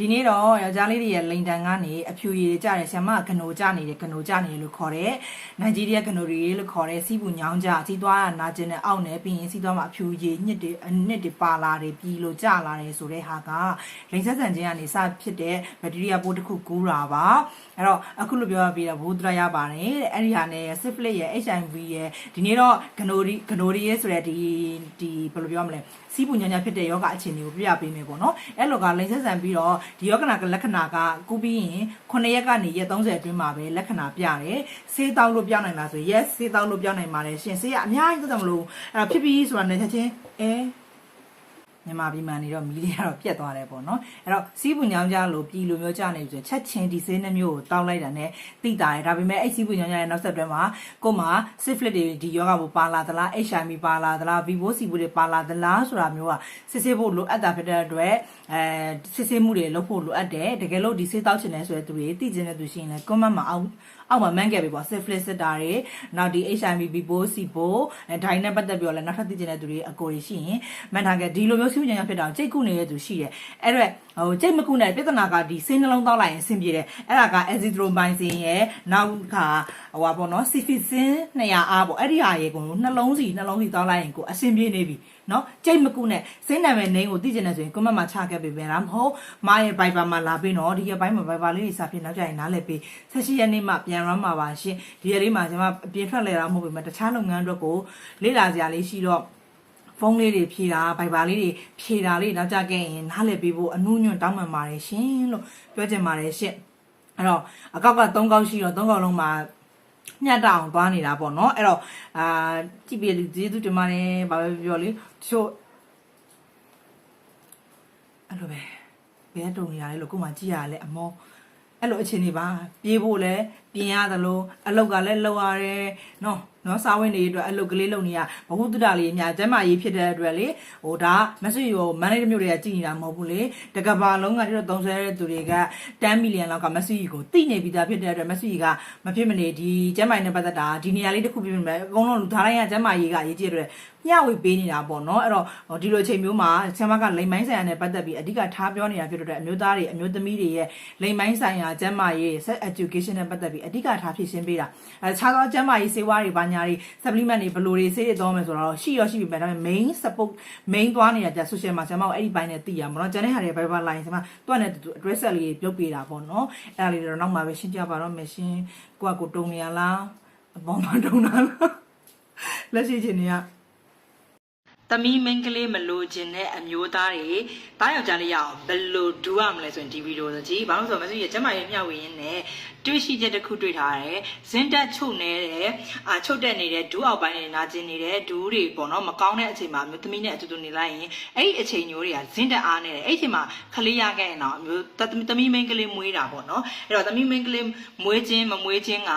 ဒီနေ့တော့ယောက်ျားလေးတွေရဲ့လိန်တန်ကနေအဖြူရည်ကြတယ်ဆ iam မကနိုကြနေတယ်ကနိုကြနေတယ်လို့ခေါ်တယ်နိုင်ဂျီးရီးယားကနိုတွေလို့ခေါ်တယ်စီးပူညောင်းကြစီးသွားနာကျင်တဲ့အောက်နယ်ပြီးရင်စီးသွားမှာအဖြူရည်ညစ်တွေအနှစ်တွေပါလာတယ်ပြီးလို့ကြလာတယ်ဆိုတဲ့ဟာကလိန်ဆက်ဆန်ခြင်းကနေစဖြစ်တဲ့ဘက်တီးရီးယားပိုးတစ်ခုကူးတာပါအဲ့တော့အခုလိုပြောပြတော့ဘူးတရရပါတယ်တဲ့အဲ့ဒီဟာနဲ့ syphilis ရဲ့ HIV ရဲ့ဒီနေ့တော့ကနိုဒီကနိုဒီရဲ့ဆိုတဲ့ဒီဒီဘယ်လိုပြောမလဲစီးပူညံ့ညံ့ဖြစ်တဲ့ယောဂအခြေအနေကိုပြပြပေးမယ်ပေါ့နော်အဲ့လိုကလိန်ဆက်ဆန်ပြီးတော့ဒီယောဂနာကလက္ခဏာကကူးပြီးရင်9ရက်ကနေရက်30အတွင်းမှာပဲလက္ခဏာပြတယ်ဆေးတောက်လို့ပြောင်းနိုင်လားဆို yes ဆေးတောက်လို့ပြောင်းနိုင်ပါတယ်ရှင်ဆေးကအများကြီးသက်မလို့အဲ့တော့ဖြစ်ပြီးဆိုတာနဲ့ချက်ချင်းအဲ မြန်မာပြည်မှာနေတော့မီးလေးကတော့ပြတ်သွားတယ်ပေါ့နော်အဲ့တော့စီးပူညောင်းကြလို့ပြည်လိုမျိုးကြနေပြီဆိုချက်ချင်းဒီဆေးနှမျိုးကိုတောင်းလိုက်တာနဲ့သိတာတယ်ဒါပေမဲ့အဲ့စီးပူညောင်းကြရဲ့နောက်ဆက်တွဲမှာကို့မှာ syphilis တွေဒီယောဂဘူပါလာသလား HIV ပါလာသလား vivo စီဘူးတွေပါလာသလားဆိုတာမျိုးကစစ်ဆေးဖို့လိုအပ်တာဖြစ်တဲ့အတွက်အဲစစ်ဆေးမှုတွေလုပ်ဖို့လိုအပ်တယ်တကယ်လို့ဒီဆေးတောက်ချင်တယ်ဆိုတဲ့သူတွေသိချင်တဲ့သူရှိရင်လည်း comment မှာအောက် အောက်မှာမှန်းခဲ့ပြီပေါ့ syphilis စစ်တာတွေနောက်ဒီ HIV vivo စီပိုအဲဒါနဲ့ပတ်သက်ပြီးတော့လည်းနောက်ထပ်သိချင်တဲ့သူတွေအကိုတွေရှိရင်မှန်ထားခဲ့ဒီလိုမျိုးစီးပူညောင်းကြဖြစ်တာကိုကြိတ်ကုနေတဲ့သူရှိတယ်အဲ့တော့ဟိုကြိတ်မကုနဲ့ပြဿနာကဒီဆေးနှလုံးတောက်လိုက်ရင်အဆင်ပြေတယ်အဲ့ဒါက azithromycin ရဲ့နောက်ကဟိုပါပေါ့နော် cefixin 200အားပေါ့အဲ့ဒီဟာရေကိုနှလုံးစီနှလုံးစီတောက်လိုက်ရင်ကိုအဆင်ပြေနေပြီ နော်ကြိတ်မကုနဲ့စိတ်နာမည်နေကိုသိကျင်နေဆိုရင် comment မှာချခဲ့ပေးပဲဒါမဟုတ်မရဲ့ Viber မှာလာပြီးတော့ဒီရက်ပိုင်းမှာ Viber လေးတွေစာဖြစ်နောက်ကြရင်နားလည်ပေးဆက်ရှိရက်နေ့မှပြန် run မှာပါရှင်ဒီရက်လေးမှာကျွန်မအပြင်ထွက်လဲတာမဟုတ်ပေမဲ့တခြားလုပ်ငန်းအတွက်ကိုလေ့လာစရာလေးရှိတော့ဖုန်းလေးတွေဖြေတာဗိုက်ဘာလေးတွေဖြေတာလေးနောက်ကြခဲ့ရင်နားလည်ပေးဖို့အနှူးညွန့်တောင်းပန်ပါတယ်ရှင်လို့ပြောချင်ပါတယ်ရှင်အဲ့တော့အကောက်က3ကောက်ရှိတော့3ကောက်လုံးမှာ ညတ်တအောင်သွားနေတာပေါ့နော်အဲ့တော့အာကြည့်ပြလူကျေးဇူးတင်ပါတယ်ဘာပဲပြောလေတချို့အဲ့လိုပဲဘယ်တုံနေရလဲလို့ကိုမှကြည့်ရလဲအမောအဲ့လိုအခြေအနေပါပြေးဖို့လဲပြင်ရသလိုအလုတ်ကလည်းလောက်ရတယ်နော်နော်စားဝင်တွေအတွက်အလုတ်ကလေးလုပ်နေရဘဟုတုဒလေးအများကျမ်းမာရေးဖြစ်တဲ့အတွက်လေဟိုဒါမဆွေရောမန်လေးမျိုးတွေကကြည်နေတာမဟုတ်ဘူးလေတကဘာလုံးကတိတော့30တဲ့သူတွေက10မီလီယံလောက်ကမဆွေကိုတိနေပြီးသားဖြစ်တဲ့အတွက်မဆွေကမဖြစ်မနေဒီကျမ်းမာရေးနဲ့ပတ်သက်တာဒီနေရာလေးတစ်ခုပြပြမယ်အကုန်လုံးဒါတိုင်းကကျမ်းမာရေးကအရေးကြီးတဲ့အတွက်မျှဝေပေးနေတာပေါ့နော်အဲ့တော့ဒီလိုချိန်မျိုးမှာဆရာမကလိမ်မိုင်းဆိုင်ရာနဲ့ပတ်သက်ပြီးအဓိကထားပြောနေတာဖြစ်တဲ့အတွက်အမျိုးသားတွေအမျိုးသမီးတွေရဲ့လိမ်မိုင်းဆိုင်ရာကျမ်းမာရေး sex education နဲ့ပတ်သက်ပြီအဓိကထားဖြည့်ရှင်းပေးတာအဲခြားသောကျမ်းမာရေးဆေးဝါးတွေဘာညာတွေ supplement တွေဘယ်လိုတွေဆေးတွေသုံးမယ်ဆိုတော့ရှိရရှိပြီပဲဒါပေမဲ့ main support main သွားနေတာကြာ social မှာဆရာမကအဲ့ဒီဘိုင်းနဲ့သိရမှာเนาะကျန်တဲ့ဟာတွေ Viber line ဆရာမတွက်နေတူ address လေးပြုတ်ပေးတာပေါ့เนาะအဲ့ဒါလေးတော့နောက်မှပဲရှင်းပြပါတော့မယ်ရှင်ကိုကကိုတုံနေရလားအပေါ်မှာတုံတာလားလက်ရှိချင်းတွေက သမီးမင်းကလေးမလိုချင်တဲ့အမျိုးသားတွေတားယောက်ျားလေးရအောင်ဘယ်လိုဒူရမလဲဆိုရင်ဒီဗီဒီယိုဆိုကြည့်ဘာလို့ဆိုတော့မဆိုရကျမရဲ့မျှဝေရင်းနဲ့တွေ့ရှိချက်တစ်ခုတွေ့ထားတယ်ဇင်းတက်ချုပ်နေတဲ့အာချုပ်တက်နေတဲ့ဒူးအောက်ပိုင်းတွေနာကျင်နေတဲ့ဒူးတွေပေါ့နော်မကောင်းတဲ့အချိန်မှာမျိုးသမီးနဲ့အတူတူနေလိုက်ရင်အဲ့ဒီအချိန်မျိုးတွေကဇင်းတက်အားနေတယ်အဲ့ဒီအချိန်မှာခလေးရခဲ့ရင်တော့အမျိုးသမီးမင်းကလေးမွေးတာပေါ့နော်အဲ့တော့သမီးမင်းကလေးမွေးခြင်းမမွေးခြင်းက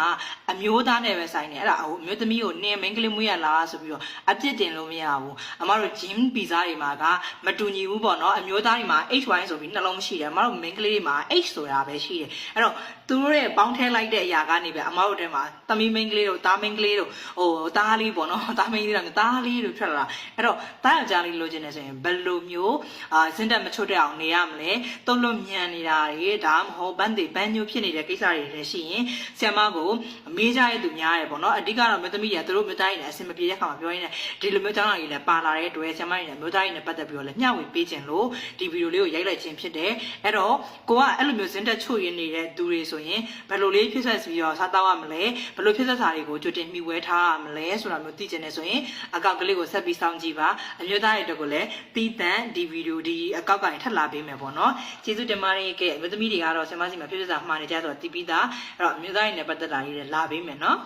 အမျိုးသားနဲ့ပဲဆိုင်နေအဲ့ဒါအမျိုးသမီးကိုနင်းမင်းကလေးမွေးရလားဆိုပြီးတော့အပြစ်တင်လို့မရဘူးအမတို့ gym ဗီဇတွေမှာကမတူညီဘူးပေါ့နော်အမျိုးသားတွေမှာ HY ဆိုပြီးနှလုံးရှိတယ်အမတို့ main ကလေးတွေမှာ H ဆိုတာပဲရှိတယ်အဲ့တော့သူတို့ရဲ့ပေါင်းထဲလိုက်တဲ့အရာကနေပဲအမတို့တဲမှာသမီး main ကလေးတို့သား main ကလေးတို့ဟိုသားလေးပေါ့နော်သား main လေးတော့သားလေးတို့ထွက်လာတာအဲ့တော့သားယောက်ျားလေးလိုချင်နေဆိုရင်ဘယ်လိုမျိုးအာစင်တက်မချွတ်တဲ့အောင်နေရမလဲတုံ့လွန်မြန်နေတာတွေဒါမှမဟုတ်ဘန်းတွေဘန်းညိုဖြစ်နေတဲ့ကိစ္စတွေလည်းရှိရင်ဆ iam မကိုမေးကြရဲ့သူများရယ်ပေါ့နော်အဓိကတော့မြို့သမီးတွေကသူတို့မြို့သားတွေနဲ့အဆင်မပြေတဲ့ခါမှာပြောရင်းနဲ့ဒီလိုမျိုးကျောင်းတော်ကြီးလည်းပါလာတဲ့အတွက်ဆ iam မတွေနဲ့မြို့သားတွေနဲ့ပတ်သက်ပြီးတော့လည်းမျှဝေပေးခြင်းလို့ဒီဗီဒီယိုလေးကိုရိုက်လိုက်ခြင်းဖြစ်တယ်အဲ့တော့ကိုကအဲ့လိုမျိုးစင်တက်ချွတ်ရင်းနေတဲ့သူတွေဆိုရင်ဘယ်လိုလေးဖြစ်ဆက်ပြီးတော့စားတော့ရမလဲဘယ်လိုဖြစ်ဆက်စာတွေကိုကြိုတင်မှီဝဲထားရမလဲဆိုတာမျိုးသိချင်နေဆိုရင်အကောင့်ကလေးကိုဆက်ပြီးစောင့်ကြည့်ပါအမျိုးသားတွေအတွက်ကိုလည်းတီးတန့်ဒီဗီဒီယိုဒီအကောင့်ကနေထပ်လာပေးမယ်ပေါ့နော်ကျေးဇူးတင်ပါတယ်ကဲအမျိုးသမီးတွေကတော့ဆင်မစီမှာဖြစ်ဆက်စာမှားနေကြဆိုတော့တီးပြီးသားအဲ့တော့အမျိုးသားတွေနဲ့ပတ်သက်တာလေးလည်းလာပေးမယ်နော်